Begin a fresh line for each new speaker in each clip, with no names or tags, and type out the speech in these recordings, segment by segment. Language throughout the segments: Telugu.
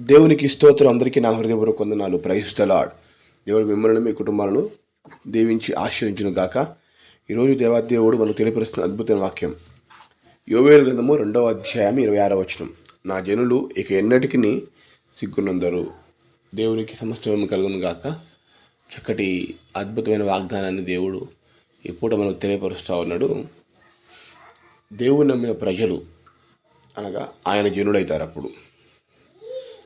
దేవునికి స్తోత్రం అందరికీ నా హృదయపూర్వక వందనాలు. ప్రయిస్తలాడ్ దేవుడు మిమ్మల్ని మీ కుటుంబాలను దీవించి ఆశ్రయించును గాక. ఈరోజు దేవాదేవుడు మనకు తెలియపరుస్తున్న అద్భుతమైన వాక్యం. యోవేలు గ్రంథము రెండవ అధ్యాయం ఇరవై ఆరవ వచనం. నా జనులు ఇక ఎన్నటికీ సిగ్గునందరు. దేవునికి సమస్తం కలుగును గాక. చక్కటి అద్భుతమైన వాగ్దానాన్ని దేవుడు ఈ మనకు తెలియపరుస్తూ ఉన్నాడు. దేవుడు నమ్మిన ప్రజలు అనగా ఆయన జనుడైతారు అప్పుడు.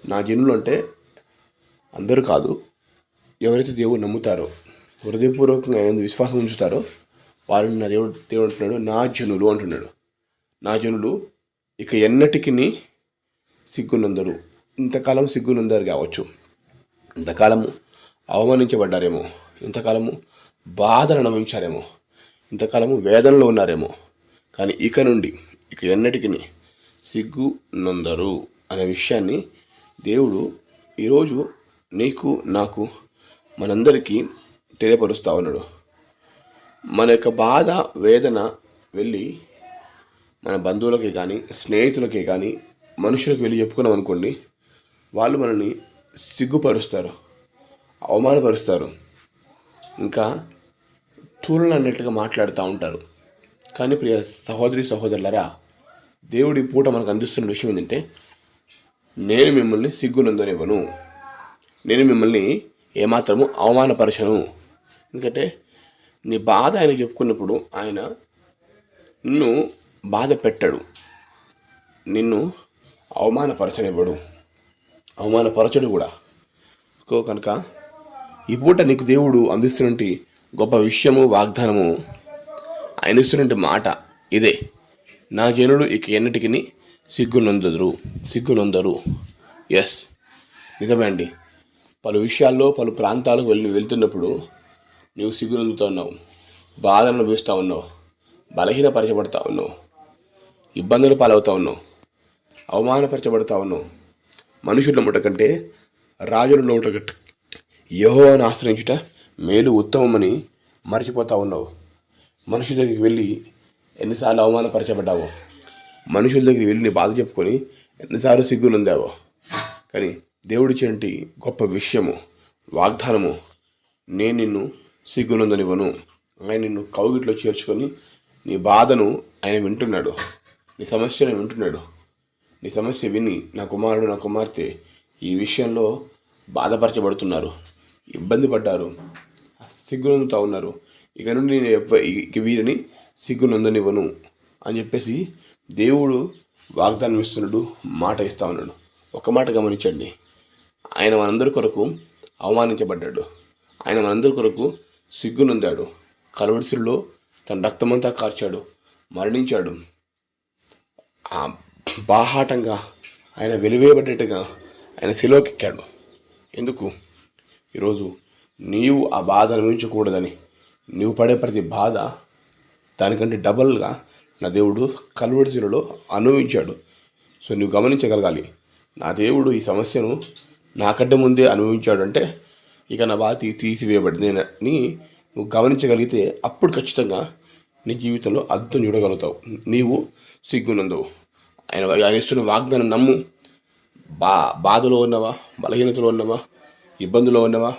నా జనులు అంటే అందరూ కాదు. ఎవరైతే దేవుడు నమ్ముతారో హృదయపూర్వకంగా ఆయన విశ్వాసం ఉంచుతారో వారిని నా దేవుడు దేవుడు అంటున్నాడు నా జనులు అంటున్నాడు. నా జనులు ఇక ఎన్నటికి సిగ్గునందరు. ఇంతకాలం సిగ్గునందరు కావచ్చు. ఇంతకాలము అవమానించబడ్డారేమో. ఇంతకాలము బాధను అనుభవించారేమో. ఇంతకాలము వేదనలో ఉన్నారేమో. కానీ ఇక నుండి ఇక ఎన్నటికి సిగ్గు నందరు అనే విషయాన్ని దేవుడు ఈరోజు నీకు నాకు మనందరికీ తెలియపరుస్తూ ఉన్నాడు. మన యొక్క బాధ వేదన వెళ్ళి మన బంధువులకి కానీ స్నేహితులకి కానీ మనుషులకు వెళ్ళి చెప్పుకున్నాం అనుకోండి వాళ్ళు మనల్ని సిగ్గుపరుస్తారు అవమానపరుస్తారు. ఇంకా చూడనన్నట్టుగా మాట్లాడుతూ ఉంటారు. కానీ ప్రియ సహోదరి సహోదరులరా దేవుడి పూట మనకు అందిస్తున్న విషయం ఏంటంటే నేను మిమ్మల్ని సిగ్గునందనివ్వను. నేను మిమ్మల్ని ఏమాత్రము అవమానపరచను. ఎందుకంటే నీ బాధ ఆయన చెప్పుకున్నప్పుడు ఆయన నిన్ను బాధ పెట్టడు. నిన్ను అవమానపరచనివ్వడు. అవమానపరచడు కూడా. సో కనుక ఈ పూట నీకు దేవుడు అందిస్తున్నటువంటి గొప్ప విషయము వాగ్దానము ఆయన ఇస్తున్నటువంటి మాట ఇదే. నా జనులు ఇక ఎన్నటికి సిగ్గునందరు సిగ్గునందరు. ఎస్ నిజమే అండి. పలు విషయాల్లో పలు ప్రాంతాలకు వెళ్ళి వెళ్తున్నప్పుడు నువ్వు సిగ్గునందుతూ ఉన్నావు బాధను అనుభవిస్తూ ఉన్నావు బలహీనపరచబడతా ఉన్నావు ఇబ్బందులు పాలవుతా ఉన్నావు అవమానపరచబడతా ఉన్నావు. మనుషుల ముట కంటే రాజుల నోట కంటే ఆశ్రయించుట మేలు ఉత్తమమని మర్చిపోతా ఉన్నావు. మనుషులకి దగ్గరికి వెళ్ళి ఎన్నిసార్లు అవమానపరచబడ్డావో? మనుషుల దగ్గరికి వెళ్ళి నీ బాధ చెప్పుకొని ఎన్నిసార్లు సిగ్గునుందావో కానీ దేవుడి చెంటి గొప్ప విషయము వాగ్దానము నేను నిన్ను సిగ్గునందనివ్వను ఆయన నిన్ను కౌగిట్లో చేర్చుకొని నీ బాధను ఆయన వింటున్నాడు. నీ సమస్యను వింటున్నాడు. నీ సమస్య విని నా కుమారుడు నా కుమార్తె ఈ విషయంలో బాధపరచబడుతున్నారు. ఇబ్బంది పడ్డారు. సిగ్గునందుతా ఉన్నారు. ఇక నుండి నేను ఇక వీరిని సిగ్గునందునివ్వను అని చెప్పేసి దేవుడు వాగ్దానం ఇస్తున్నాడు మాట ఇస్తా ఉన్నాడు. ఒక మాట గమనించండి. ఆయన మనందరి కొరకు అవమానించబడ్డాడు. ఆయన మనందరి కొరకు సిగ్గునందాడు. కలవడిసిలో తన రక్తమంతా కార్చాడు మరణించాడు. ఆ బాహాటంగా ఆయన వెలివేయబడ్డట్టుగా ఆయన శిలోకెక్కాడు ఎందుకు? ఈరోజు నీవు ఆ బాధ అనుభవించకూడదని. నీవు పడే ప్రతి బాధ దానికంటే డబల్గా నా దేవుడు కల్వడిశిలలో అనుభవించాడు. సో నువ్వు గమనించగలగాలి. నా దేవుడు ఈ సమస్యను నాకంటే ముందే అనుభవించాడు అంటే ఇక నా బాధ తీ- తీసివేయబడింది. అని నువ్వు గమనించగలిగితే అప్పుడు ఖచ్చితంగా నీ జీవితంలో అర్థం చూడగలుగుతావు. నీవు సిగ్గునందువు ఆయన ఆయన ఇస్తున్న వాగ్దానం నమ్ము. బా బాధలో ఉన్నవా బలహీనతలో ఉన్నవా ఇబ్బందులో ఉన్నవా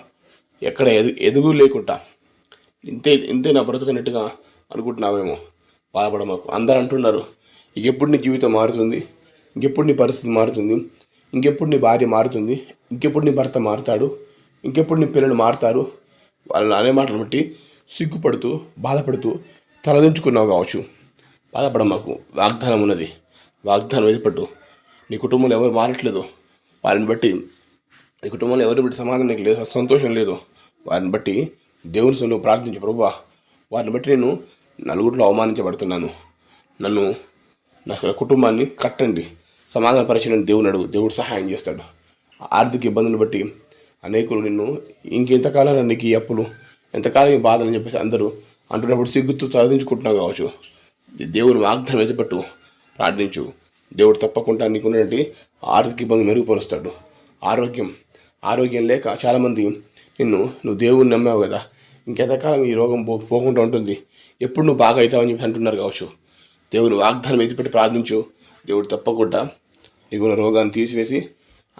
ఎక్కడ ఎదు ఎదుగు లేకుండా ఇంతే ఇంతే నా బ్రతకనట్టుగా అనుకుంటున్నావేమో? బాధపడమాకు. అందరు అంటున్నారు ఇంకెప్పుడు నీ జీవితం మారుతుంది? ఇంకెప్పుడు నీ పరిస్థితి మారుతుంది? ఇంకెప్పుడు నీ భార్య మారుతుంది? ఇంకెప్పుడు నీ భర్త మారుతాడు? ఇంకెప్పుడు నీ పిల్లలు మారుతారు? వాళ్ళు అనే మాటలు బట్టి సిగ్గుపడుతూ బాధపడుతూ తలదించుకున్నావు కావచ్చు. బాధపడ మాకు వాగ్దానం ఉన్నది. వాగ్దానం ఎదుపట్టు నీ కుటుంబంలో ఎవరు మారట్లేదు. వారిని బట్టి నీ కుటుంబంలో ఎవరిని బట్టి సమాధానం నీకు లేదు సంతోషం లేదు. వారిని బట్టి దేవుని సొమ్ము ప్రార్థించు ప్రభువా. వారిని బట్టి నేను నలుగురిలో అవమానించబడుతున్నాను. నన్ను నా కుటుంబాన్ని కట్టండి. సమాధానపరచని దేవుని అడుగు దేవుడు సహాయం చేస్తాడు. ఆర్థిక ఇబ్బందులు బట్టి అనేకులు నిన్ను ఇంకెంతకాలం నీకు ఈ అప్పులు ఎంతకాలం ఈ బాధలు చెప్పేసి అందరూ అంటున్నప్పుడు సిగ్గుతూ సాధించుకుంటున్నావు కావచ్చు. దేవుడు దేవుని వాగ్దానం ఎదుపట్టు ప్రార్థించు. దేవుడు తప్పకుండా నీకున్నటువంటి ఆర్థిక ఇబ్బంది మెరుగుపరుస్తాడు. ఆరోగ్యం ఆరోగ్యం లేక చాలామంది నిన్ను నువ్వు దేవుని నమ్మావు కదా. ఇంకెంతకాలం ఈ రోగం పో పోకుండా ఉంటుంది. ఎప్పుడు నువ్వు బాగా అవుతావని చెప్పి అంటున్నారు కావచ్చు. దేవుని వాగ్దానం ఎత్తిపెట్టి ప్రార్థించు. దేవుడు తప్పకుండా నీకున్న రోగాన్ని తీసివేసి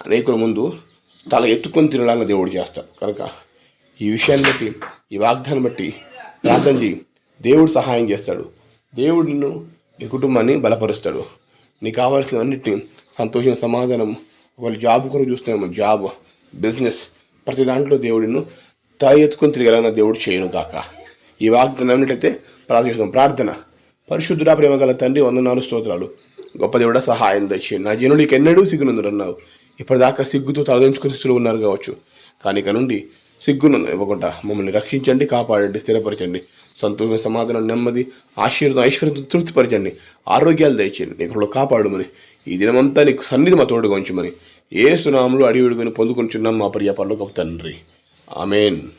అనేకుల ముందు తల ఎత్తుకొని తినడానికి దేవుడు చేస్తాడు కనుక ఈ విషయాన్ని బట్టి ఈ వాగ్దాన్ని బట్టి ప్రార్థన చేయి దేవుడు సహాయం చేస్తాడు. దేవుడు నిన్ను నీ కుటుంబాన్ని బలపరుస్తాడు. నీకు కావాల్సినవన్నిటిని సంతోషం సమాధానం ఒకవేళ జాబ్ కొరకు చూస్తున్నాము జాబ్ బిజినెస్ ప్రతి దాంట్లో దేవుడిను తాయి ఎత్తుకొని తిరగలన్న దేవుడు చేయను గాక ఈ వాగ్దానం అన్నట్టయితే ప్రార్థిస్తాం ప్రార్థన. పరిశుద్ధుడా ప్రేమ గల తండ్రి వందనాలు స్తోత్రాలు. గొప్ప దేవుడ సహాయం దయచేయండి నా జనుడికి ఎన్నడూ సిగ్గునందునన్నావు. ఇప్పటిదాకా సిగ్గుతో తలదించుకుని స్థితిలో ఉన్నారు కావచ్చు. కానీ ఇక నుండి సిగ్గును ఇవ్వకుండా మమ్మల్ని రక్షించండి కాపాడండి స్థిరపరచండి. సంతోషం సమాధానం నెమ్మది ఆశీర్వదం ఐశ్వర్యంతో తృప్తిపరచండి. ఆరోగ్యాలు దయచేయండి నీకు కాపాడుమని. ఈ దినమంతా నీకు సన్నిధి మా తోడుగా ఉంచమని. ఏ సునాములు అడివిడుగుని పొందుకొని మా ప్రియ గొప్ప తండ్రి. Amen.